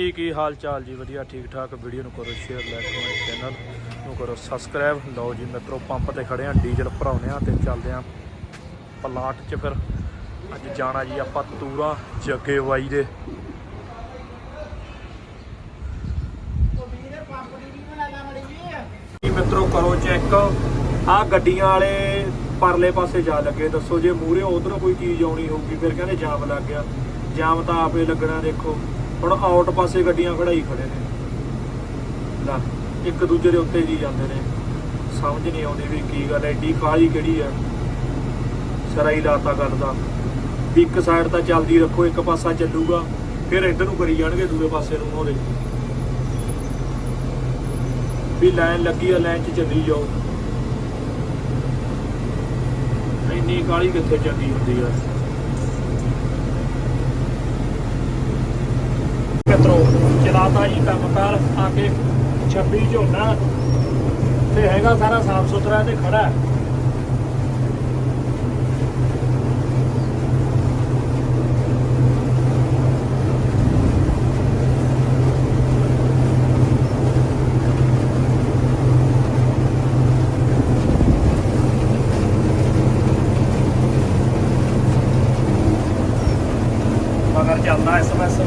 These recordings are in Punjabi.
ਕੀ ਕੀ ਹਾਲ ਚਾਲ ਜੀ? ਵਧੀਆ, ਠੀਕ ਠਾਕ। ਵੀਡੀਓ ਨੂੰ ਕਰੋ ਸ਼ੇਅਰ ਲਾਈਕ ਕਮੈਂਟ ਚੈਨਲ ਨੂੰ ਕਰੋ ਸਬਸਕ੍ਰਾਈਬ ਲਓ ਜੀ ਮਿੱਤਰੋ ਪੰਪ ਤੇ ਖੜੇ ਆ, ਡੀਜ਼ਲ ਭਰਾਉਨੇ ਆ ਤੇ ਚੱਲਦੇ ਆ ਪਲਾਟ 'ਚ ਫਿਰ ਅੱਜ ਜਾਣਾ ਜੀ ਆਪਾਂ ਤੂਰਾ ਜੱਗੇ ਬਾਈ ਦੇ ਮਿੱਤਰੋ, ਕਰੋ ਚੈੱਕ ਆ ਗੱਡੀਆਂ ਵਾਲੇ ਪਰਲੇ ਪਾਸੇ ਜਾ ਲੱਗੇ। ਦੱਸੋ ਜੇ ਮੂਰੇ ਉਧਰੋਂ ਕੋਈ ਚੀਜ਼ ਆਉਣੀ ਹੋਊਗੀ, ਫਿਰ ਕਹਿੰਦੇ ਜਾਮ ਲੱਗ ਗਿਆ। ਜਾਮ ਤਾਂ ਆਪੇ ਲੱਗਣਾ, ਦੇਖੋ। ਹੁਣ ਆਊਟ ਪਾਸੇ ਗੱਡੀਆਂ ਖੜਾਈ ਖੜੇ ਨੇ। ਲੈ, ਇੱਕ ਦੂਜੇ ਦੇ ਉੱਤੇ ਜੀ ਜਾਂਦੇ ਨੇ। ਸਮਝ ਨਹੀਂ ਆਉਂਦੀ ਵੀ ਕੀ ਗੱਲ ਐਡੀ ਕਾਹਲੀ ਕਿਹੜੀ ਆ ਸਰਾਈ ਲਾਤਾ ਗੱਲ ਦਾ। ਵੀ ਇੱਕ ਸਾਈਡ ਤਾਂ ਚੱਲਦੀ ਰੱਖੋ, ਇੱਕ ਪਾਸਾ ਚੱਲੂਗਾ, ਫਿਰ ਇੱਧਰ ਨੂੰ ਕਰੀ ਜਾਣਗੇ, ਦੂਜੇ ਪਾਸੇ ਨੂੰ ਉਹਦੇ। ਵੀ ਲਾਈਨ ਲੱਗੀ ਆ, ਲਾਈਨ 'ਚ ਚੱਲੀ ਜਾਓ। ਇੰਨੀ ਕਾਲੀ ਕਿੱਥੇ ਚੱਲਦੀ ਹੁੰਦੀ ਆ? ਮਿੱਤਰੋ ਚਲਾਤਾ ਜੀ ਕੰਮਕਾਰ ਆ ਕੇ 26 ਝੋਨਾ ਤੇ ਹੈਗਾ ਸਾਰਾ ਸਾਫ਼ ਸੁਥਰਾ ਤੇ ਖੜਾ ਹੈ। ਮਗਰ ਚੱਲਦਾ ਐਸਐਮਐਸ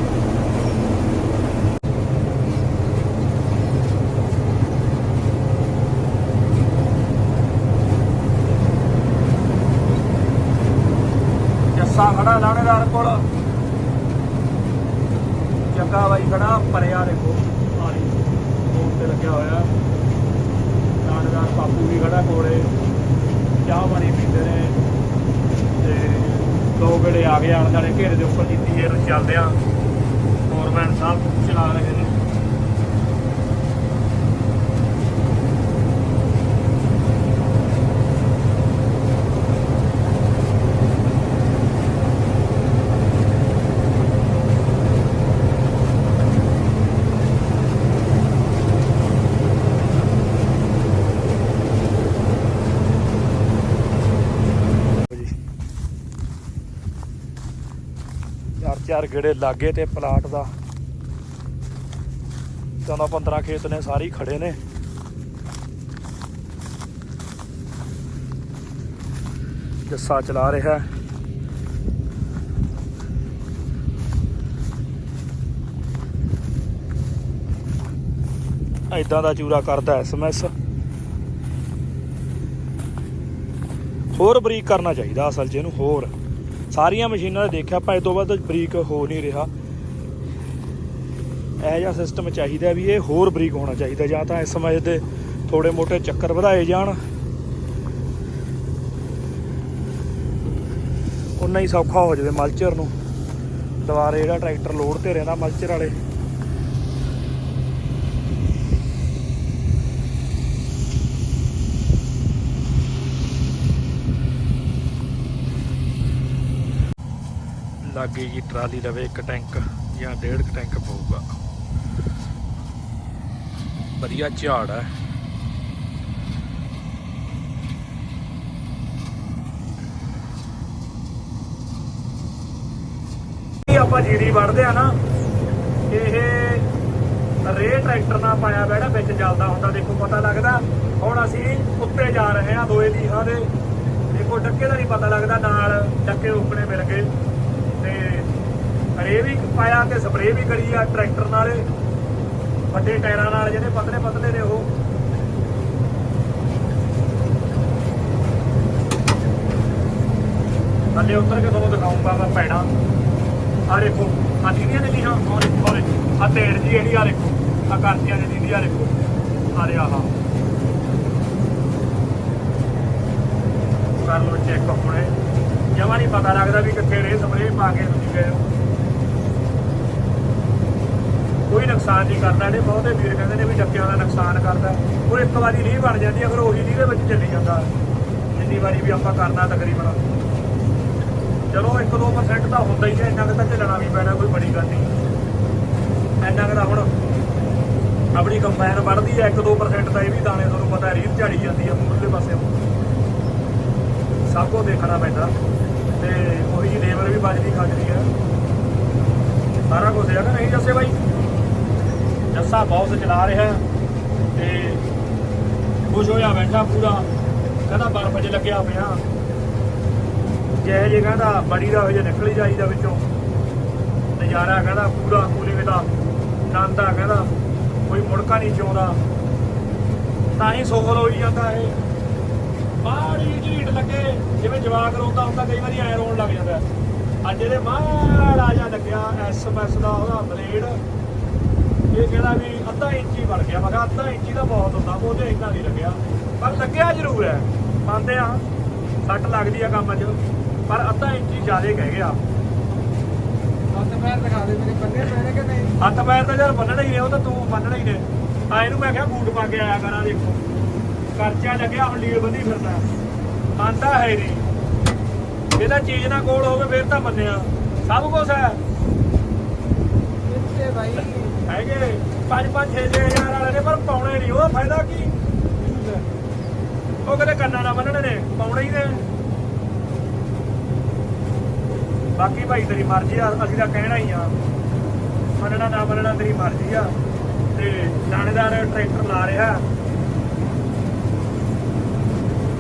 ਜੱਸਾ ਖੜਾ ਲਾਣੇਦਾਰ ਕੋਲ। ਜੱਗਾ ਬਾਈ ਖੜਾ, ਪਰਿਆ ਦੇਖੋ। ਆਲੀ ਫੋਨ ਤੇ ਲੱਗਿਆ ਹੋਇਆ। ਲਾਣੇਦਾਰ ਪਾਪੂ ਵੀ ਖੜਾ ਕੋਲੇ। ਚਾਹ ਪਾਣੀ ਪੀਂਦੇ ਨੇ। ਤੇ ਦੋ ਗੇੜੇ ਆ ਗਏ ਆਣ ਜਾਣੇ ਘੇਰੇ ਦੇ ਉੱਪਰ ਜਿੱਤੀ ਜੇ ਨੂੰ ਚੱਲਦੇ ਆ। ਫੋਰਮੈਨ ਸਾਹਿਬ ਚਲਾ ਰਹੇ ਨੇ ਜੀ ਚਾਰ ਗੇੜੇ ਲਾਗੇ ਤੇ ਪਲਾਟ ਦਾ। ਚੌਦਾਂ 15 ਖੇਤ ਨੇ, ਸਾਰੇ ਖੜੇ ਨੇ। ਜੱਸਾ ਚਲਾ ਰਿਹਾ। ਹੈ। ਐਦਾਂ ਦਾ ਚੂਰਾ ਕਰਦਾ ਐਸਐਮਐਸ ਹੋਰ ਬਰੀਕ ਕਰਨਾ ਚਾਹੀਦਾ ਅਸਲ 'ਚ ਇਹਨੂੰ, ਹੋਰ। ਸਾਰੀਆਂ ਮਸ਼ੀਨਾਂ ਦੇ ਦੇਖਿਆ ਆਪਾਂ ਇਹ ਤੋਂ ਬਾਅਦ ਬਰੀਕ ਹੋ ਨਹੀਂ ਰਿਹਾ। ਇਹ ਜਿਹਾ ਸਿਸਟਮ ਚਾਹੀਦਾ ਵੀ ਇਹ ਹੋਰ ਬਰੀਕ ਹੋਣਾ ਚਾਹੀਦਾ, ਜਾਂ ਤਾਂ ਇਸ ਸਮੇਂ ਦੇ ਥੋੜੇ ਮੋਟੇ ਚੱਕਰ ਵਧਾਏ ਜਾਣ। ਉਨਾ ਹੀ ਸੌਖਾ ਹੋ ਜਾਵੇ ਮਲਚਰ ਨੂੰ। ਦੁਬਾਰੇ ਜਿਹੜਾ ਟਰੈਕਟਰ ਲੋਡ ਤੇ ਰਹਿੰਦਾ ਮਲਚਰ ਵਾਲੇ। ਲਾਗੇ ਜੀ ਟਰਾਲੀ ਲਵੇ, ਇੱਕ ਟੈਂਕ ਜਾਂ ਡੇਢ ਕੁ ਟੈਂਕ ਪਊਗਾ। ਵਧੀਆ ਝਾੜ ਹੈ। ਆਪਾਂ ਜੀਰੀ ਵੜਦੇ ਆ ਨਾ, ਇਹ ਰੇ ਟਰੈਕਟਰ ਨਾਲ ਪਾਇਆ ਬੈੜਾ ਵਿੱਚ ਚੱਲਦਾ ਹੁੰਦਾ, ਦੇਖੋ ਪਤਾ ਲੱਗਦਾ। ਹੁਣ ਅਸੀਂ ਉੱਤੇ ਜਾ ਰਹੇ ਹਾਂ ਦੋਏ ਲੀਹਾਂ ਦੇ। ਦੇਖੋ ਡੱਕੇ ਦਾ ਨਹੀਂ ਪਤਾ ਲੱਗਦਾ, ਨਾਲ ਡੱਕੇ ਉੱਪਰੇ ਮਿਲ ਗਏ। ਤੇ ਰੇ ਵੀ ਪਾਇਆ ਤੇ ਸਪਰੇ ਵੀ ਕਰੀ ਆ ਟਰੈਕਟਰ ਨਾਲ। ਵੱਡੇ ਟਾਇਰਾਂ ਨਾਲ ਜਿਹੜੇ ਪਤਲੇ ਪਤਲੇ ਨੇ ਉਹ। ਥੱਲੇ ਉਤਰ ਕੇ ਤੁਹਾਨੂੰ ਦਿਖਾਉਂਗਾ ਮੈਂ ਪੈਣਾ ਆ ਦੇਖੋ ਆ ਦੀਦੀਆਂ ਨੇ ਲੀਹਾਂ ਆ ਦੇਖੋ ਆ ਦੇਖੋ। ਜੀ ਜਿਹੜੀ ਆ ਦੇਖੋ। ਆ ਕਰਤੀਆਂ ਨੇ ਦੀਦੀ ਆ ਦੇਖੋ। ਆ ਰਿਹਾ ਆਹ। ਕਰ ਲਓ ਚੈੱਕ ਹੁਣੇ। ਜਮਾ ਨਹੀਂ ਪਤਾ ਲੱਗਦਾ ਵੀ ਕਿੱਥੇ ਰੇ ਸਪਰੇਅ ਪਾ ਕੇ ਤੁਸੀਂ ਗਏ ਹੋ। ਕੋਈ ਨੁਕਸਾਨ ਨਹੀਂ ਕਰਦਾ ਨੇ ਬਹੁਤੇ ਵੀਰ ਕਹਿੰਦੇ ਨੇ ਵੀ ਡੱਕਿਆਂ ਦਾ ਨੁਕਸਾਨ ਕਰਦਾ। ਉਹ ਇੱਕ ਵਾਰੀ ਲੀਹ ਬਣ ਜਾਂਦੀ ਅਗਰ ਉਹੀ ਲੀਹ ਦੇ ਵਿੱਚ ਚੱਲੀ ਜਾਂਦਾ। ਜਿੰਨੀ ਵਾਰੀ ਵੀ ਆਪਾਂ ਕਰਨਾ ਤਕਰੀਬਨ। ਚਲੋ 1-2% ਤਾਂ ਹੁੰਦਾ ਹੀ ਹੈ ਇੰਨਾ ਕੁ ਤਾਂ ਝੱਲਣਾ ਵੀ ਪੈਣਾ, ਕੋਈ ਬੜੀ ਗੱਲ ਨਹੀਂ। ਇੰਨਾ ਕੁ ਤਾਂ ਹੁਣ ਆਪਣੀ ਕੰਬਾਈਨ ਵੱਢਦੀ ਹੈ 1-2% ਤਾਂ ਇਹ ਵੀ ਦਾਣੇ ਤੁਹਾਨੂੰ ਪਤਾ ਰੀਤ ਝਾੜੀ ਜਾਂਦੀ ਹੈ ਮੂਹਰਲੇ ਪਾਸੇ। ਸਭ ਕੁਝ ਦੇਖਣਾ ਪੈਂਦਾ। ਤੇ ਉਹੀ ਲੇਬਰ ਵੀ ਬਚਦੀ ਖੱਜਦੀ ਹੈ ਸਾਰਾ ਕੁਝ ਹੈਗਾ ਨਹੀਂ ਜੱਸੇ ਬਾਈ? ਜੱਸਾ ਬਹੁਤ ਚਲਾ ਰਿਹਾ ਤੇ ਖੁਸ਼ ਹੋਇਆ, ਬੈਠਾ ਪੂਰਾ। ਕਹਿੰਦਾ ਬਰਫ਼ 'ਚ ਲੱਗਿਆ ਪਿਆ। ਜਿਹੇ ਜੇ ਕਹਿੰਦਾ ਬੜੀ ਦਾ ਹੋ ਨਿਕਲ ਨਿਕਲੀ ਜਾਈਦਾ ਵਿੱਚੋਂ। ਨਜ਼ਾਰਾ ਕਹਿੰਦਾ ਪੂਰਾ ਕੂਲਿੰਗ ਦਾ ਆਨੰਦ ਆ ਕਹਿੰਦਾ, ਕੋਈ ਮੁੜਕਾ ਨਹੀਂ ਚਾਉਂਦਾ ਤਾਂ ਹੀ ਸੋਹਲ ਹੋਈ ਜਾਂਦਾ ਇਹ। ਮਾੜੀ ਝੀੜ ਲੱਗੇ ਜਿਵੇਂ ਜਵਾਕ ਰੋਂਦਾ ਹੁੰਦਾ ਕਈ ਵਾਰੀ ਐ ਰੋਣ ਲੱਗ ਜਾਂਦਾ। ਅੱਜ ਇਹਦੇ ਮਾੜਾ ਜਿਹਾ ਲੱਗਿਆ ਐਸਐਮਐਸ ਦਾ ਉਹਦਾ ਬਲੇਡ। ਇਹ ਕਹਿੰਦਾ ਵੀ ਅੱਧਾ ਇੰਚੀ ਬਣ ਗਿਆ। ਮੈਂ ਕਿਹਾ ਅੱਧਾ ਇੰਚੀ ਦਾ ਬਹੁਤ ਹੁੰਦਾ ਉਹਦੇ ਇੰਨਾ ਨਹੀਂ ਲੱਗਿਆ। ਪਰ ਲੱਗਿਆ ਜ਼ਰੂਰ ਹੈ। ਮੰਨਦੇ ਆ ਸੱਟ ਲੱਗਦੀ ਆ ਕੰਮ 'ਚ ਪਰ ਅੱਧਾ ਇੰਚੀ ਜ਼ਿਆਦਾ ਕਹਿ ਗਿਆ। ਹੱਥ ਪੈਰ ਦਿਖਾ ਦੇ ਮੇਰੇ ਬੰਨੇ ਪੈਣੇ ਕਿ ਨਹੀਂ? ਹੱਥ ਪੈਰ ਤਾਂ ਯਾਰ ਬੰਨਣਾ ਹੀ ਨੇ ਉਹ ਤਾਂ ਤੂੰ ਬੰਨਣਾ ਹੀ ਨੇ। ਆ ਇਹਨੂੰ ਮੈਂ ਕਿਹਾ ਬੂਟ ਪਾ ਕੇ ਆਇਆ ਕਰਾਂ ਦੇਖੋ। ਖਰਚਾ ਲੱਗਿਆ ਹੁਣ ਲੀੜ ਬੰਦੀ ਫਿਰਦਾ ਆਂਦਾ ਹੈ ਨਹੀਂ। ਇਹਦਾ ਚੀਜ਼ ਨਾ ਕੋਲ ਹੋਵੇ ਫਿਰ ਤਾਂ ਮੰਨਿਆ। ਸਭ ਕੁਝ ਹੈ। ਕਿੱਥੇ ਭਾਈ ਹੈਗੇ। 5 5 6 ਹਜ਼ਾਰ ਵਾਲੇ ਨੇ ਪਰ ਪਾਉਣੇ ਨਹੀਂ। ਉਹਦਾ ਫਾਇਦਾ ਕੀ? ਉਹ ਕਹਿੰਦੇ ਕੰਨਾਂ ਨਾਲ ਬੰਨਣੇ ਨੇ। ਪਾਉਣੇ ਹੀ ਨੇ। ਬਾਕੀ ਭਾਈ ਤੇਰੀ ਮਰਜ਼ੀ ਆ। ਅਸੀਂ ਤਾਂ ਕਹਿਣਾ ਹੀ ਆ। ਮੰਨਣਾ ਨਾ ਮੰਨਣਾ ਤੇਰੀ ਮਰਜ਼ੀ ਆ। ਤੇ ਲਾਣੇਦਾਰ ਟਰੈਕਟਰ ਲਾ ਰਿਹਾ।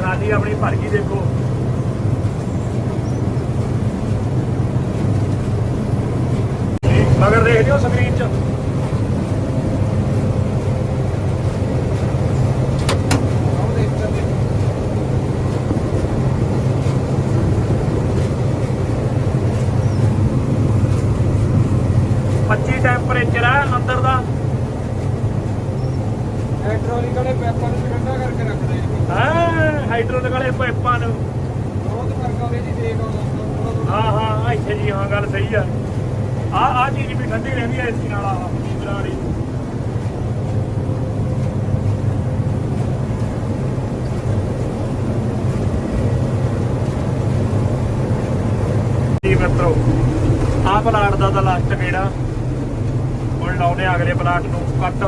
ਟਰਾਲੀ ਆਪਣੀ ਭਰ ਗਈ ਦੇਖੋ। ਮਗਰ ਦੇਖ ਲਿਓ ਸਕਰੀਨ 'ਚ ਆਓ ਦੇਖ ਤੇ ਪੱਚੀ ਟੈਂਪਰੇਚਰ ਹੈ ਅੰਦਰ ਦਾ ਹਾਈਡ੍ਰੋਲਿਕ ਵਾਲੇ ਪੈਪਾਂ ਨੂੰ ਠੰਡਾ ਕਰਕੇ ਰੱਖਦੇ ਨੇ ਹੈ ਹਾਈਡ੍ਰੋਲਿਕ ਵਾਲੇ ਪਾਈਪਾਂ ਨੂੰ। ਬਹੁਤ ਫ਼ਰਕ ਆ ਉਹਦੇ ਜੀ ਦੇਖ ਹਾਂ ਹਾਂ ਇੱਥੇ ਜੀ ਹਾਂ ਗੱਲ ਸਹੀ ਆ। ਆ ਆ ਚੀਜ਼ ਵੀ ਠੰਡੀ ਰਹਿੰਦੀ ਹੈ ਏਸੀ ਨਾਲ ਨੀਂਦਰਾਂ ਵਾਲੀ ਜੀ ਮਿੱਤਰੋ ਆ ਪਲਾਟ ਦਾ ਤਾਂ ਲਾਸਟ ਕਿਹੜਾ ਹੁਣ ਲਾਉਨੇ ਆ ਅਗਲੇ ਪਲਾਟ ਨੂੰ ਕੱਟ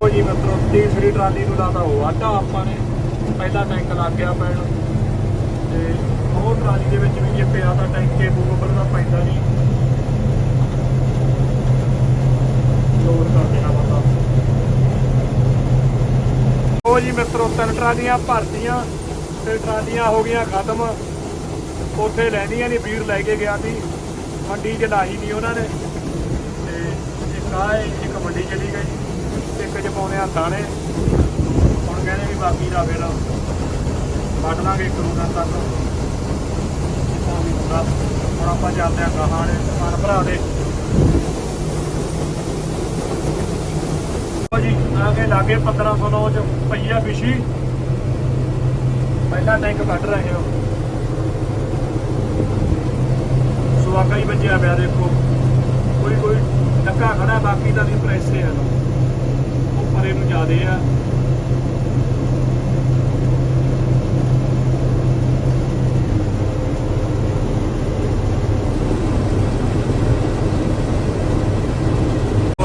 ਉਹ ਜੀ ਮਿੱਤਰੋ ਤੀਸਰੀ ਟਰਾਲੀ ਨੂੰ ਲਾਤਾ, ਉਹ ਆਟਾ ਆਪਾਂ ਨੇ ਪਹਿਲਾ ਟੈਂਕ ਲੱਗ ਗਿਆ ਪੈਣ। ਤੇ ਉਹ ਟਰਾਲੀ ਦੇ ਵਿੱਚ ਵੀ ਜੇ ਪਿਆ ਤਾਂ ਟੈਂਕੇ ਬੂਬਰ ਦਾ ਪੈਂਦਾ ਨਹੀਂ। ਲੋਡ ਕਰ ਦੇਣਾ ਬੰਦਾ। ਉਹ ਜੀ ਮਿੱਤਰੋ, ਤਿੰਨ ਟਰਾਲੀਆਂ ਭਰਤੀਆਂ, ਤੇ ਟਰਾਲੀਆਂ ਹੋ ਗਈਆਂ ਖਤਮ। ਉੱਥੇ ਲੈਣੀਆਂ ਨਹੀਂ ਵੀਰ ਲੈ ਕੇ ਗਿਆ ਸੀ। ਮੰਡੀ 'ਚ ਲਾਈ ਨਹੀਂ ਉਹਨਾਂ ਨੇ। ਤੇ ਇੱਕ ਆਹ ਇੱਕ ਮੰਡੀ ਚਲੀ ਗਈ। ਇੱਕ ਚ ਪਾਉਂਦੇ ਆ ਦਾਣੇ ਹੁਣ ਕਹਿੰਦੇ ਵੀ ਬਾਕੀ ਦਾ ਫਿਰ ਵੱਢ ਲਾਂਗੇ ਇੱਕ ਨੂੰ ਦਿਨ ਤੱਕ। ਜਿੱਦਾਂ ਵੀ ਹੁੰਦਾ। ਹੁਣ ਆਪਾਂ ਚੱਲਦੇ ਆ ਗਾਹਾਂ ਨੇ ਕਿਸਾਨ ਭਰਾ ਦੇ। ਜੀ, ਆ ਕੇ ਲਾਗੇ 1509 ਚ ਪਈਆ ਵਿਸ਼ੀ ਪਹਿਲਾ ਟੈਂਕ ਕੱਢ ਰਹੇ ਹੋ ਸੁਆਗਾ ਹੀ ਵੱਜਿਆ ਪਿਆ ਦੇਖੋ। ਕੋਈ ਕੋਈ ਟੱਕਾ ਖੜਾ, ਬਾਕੀ ਦਾ ਵੀ ਪ੍ਰੈਸੇ ਆ। ਉਹ ਪਰੇ ਨੂੰ ਜਾਦੇ ਆ।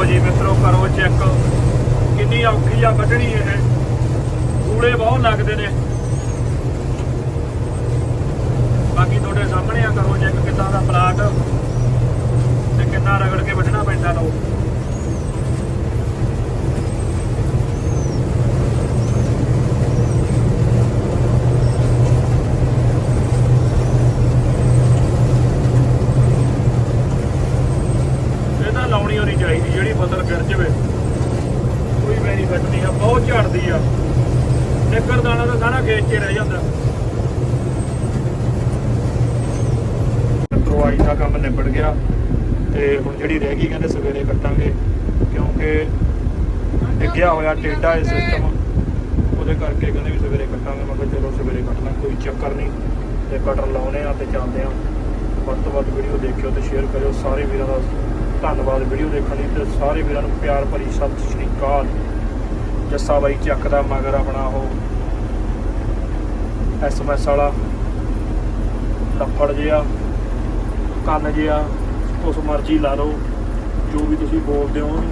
ਜੀ ਮਿੱਤਰੋ, ਕਰੋ ਚੈੱਕ। ਕਿੰਨੀ ਔਖੀ ਆ ਕੱਢਣੀ ਇਹ। ਕੂੜੇ ਬਹੁਤ ਲੱਗਦੇ ਨੇ। ਬਾਕੀ ਤੁਹਾਡੇ ਸਾਹਮਣੇ ਆ, ਕਰੋ ਚੈੱਕ ਕਿੱਦਾਂ ਦਾ ਪਲਾਟ ਤੇ ਕਿੰਨਾ ਰਗੜ ਕੇ ਵੱਢਣਾ ਪੈਂਦਾ ਲੋ ਇਹ ਤਾਂ ਲਾਉਣੀ ਹੋਣੀ ਚਾਹੀਦੀ ਜਿਹੜੀ ਫਸਲ ਗਿਰ ਜਵੇ, ਕੋਈ ਬੈਨੀਫਿਟ ਨਹੀਂ ਆ, ਬਹੁਤ ਝੜਦੀ ਆ। ਨਿੱਕਰ ਦਾਣਾ ਤਾਂ ਸਾਰਾ ਖੇਤ 'ਚ ਰਹਿ ਜਾਂਦਾ। ਤਰਵਾਈ ਦਾ ਕੰਮ ਨਿਬੜ ਗਿਆ ਤੇ ਹੁਣ ਜਿਹੜੀ ਰਹਿ ਗਈ ਕਹਿੰਦੇ ਸਵੇਰੇ ਕੱਟਾਂਗੇ, ਕਿਉਂਕਿ ਡਿੱਗਿਆ ਹੋਇਆ ਟੇਡਾ ਇਹ ਸਿਸਟਮ ਉਹਦੇ ਕਰਕੇ ਕਹਿੰਦੇ ਵੀ ਸਵੇਰੇ ਕੱਟਾਂਗੇ। ਮੈਂ ਕਿਹਾ ਚਲੋ ਸਵੇਰੇ ਕੱਟ ਲਾਂ ਕੋਈ ਚੱਕਰ ਨਹੀਂ। ਤੇ ਕਟਰ ਲਾਉਨੇ ਆ ਤੇ ਚੱਲਦੇ ਆ। ਵੱਧ ਤੋਂ ਵੱਧ ਵੀਡੀਓ ਦੇਖਿਓ ਤੇ ਸ਼ੇਅਰ ਕਰਿਓ। ਸਾਰੇ ਵੀਰਾਂ ਦਾ ਧੰਨਵਾਦ ਵੀਡੀਓ ਦੇਖਣ ਲਈ ਤੇ ਸਾਰੇ ਵੀਰਾਂ ਨੂੰ ਪਿਆਰ ਭਰੀ ਸਤਿ ਸ਼੍ਰੀ ਅਕਾਲ। ਜੱਸਾ ਬਾਈ ਚੱਕ ਦਾ ਮਗਰ ਆਪਣਾ ਉਹ ਐਸਐਮਐਸ ਵਾਲਾ। ਲੱਫੜ ਜਿਹਾ, ਕੰਨ ਜਿਹਾ, ਉਸ ਮਰਜ਼ੀ ਲਾ ਲਓ, ਜੋ ਵੀ ਤੁਸੀਂ ਬੋਲਦੇ ਹੋ।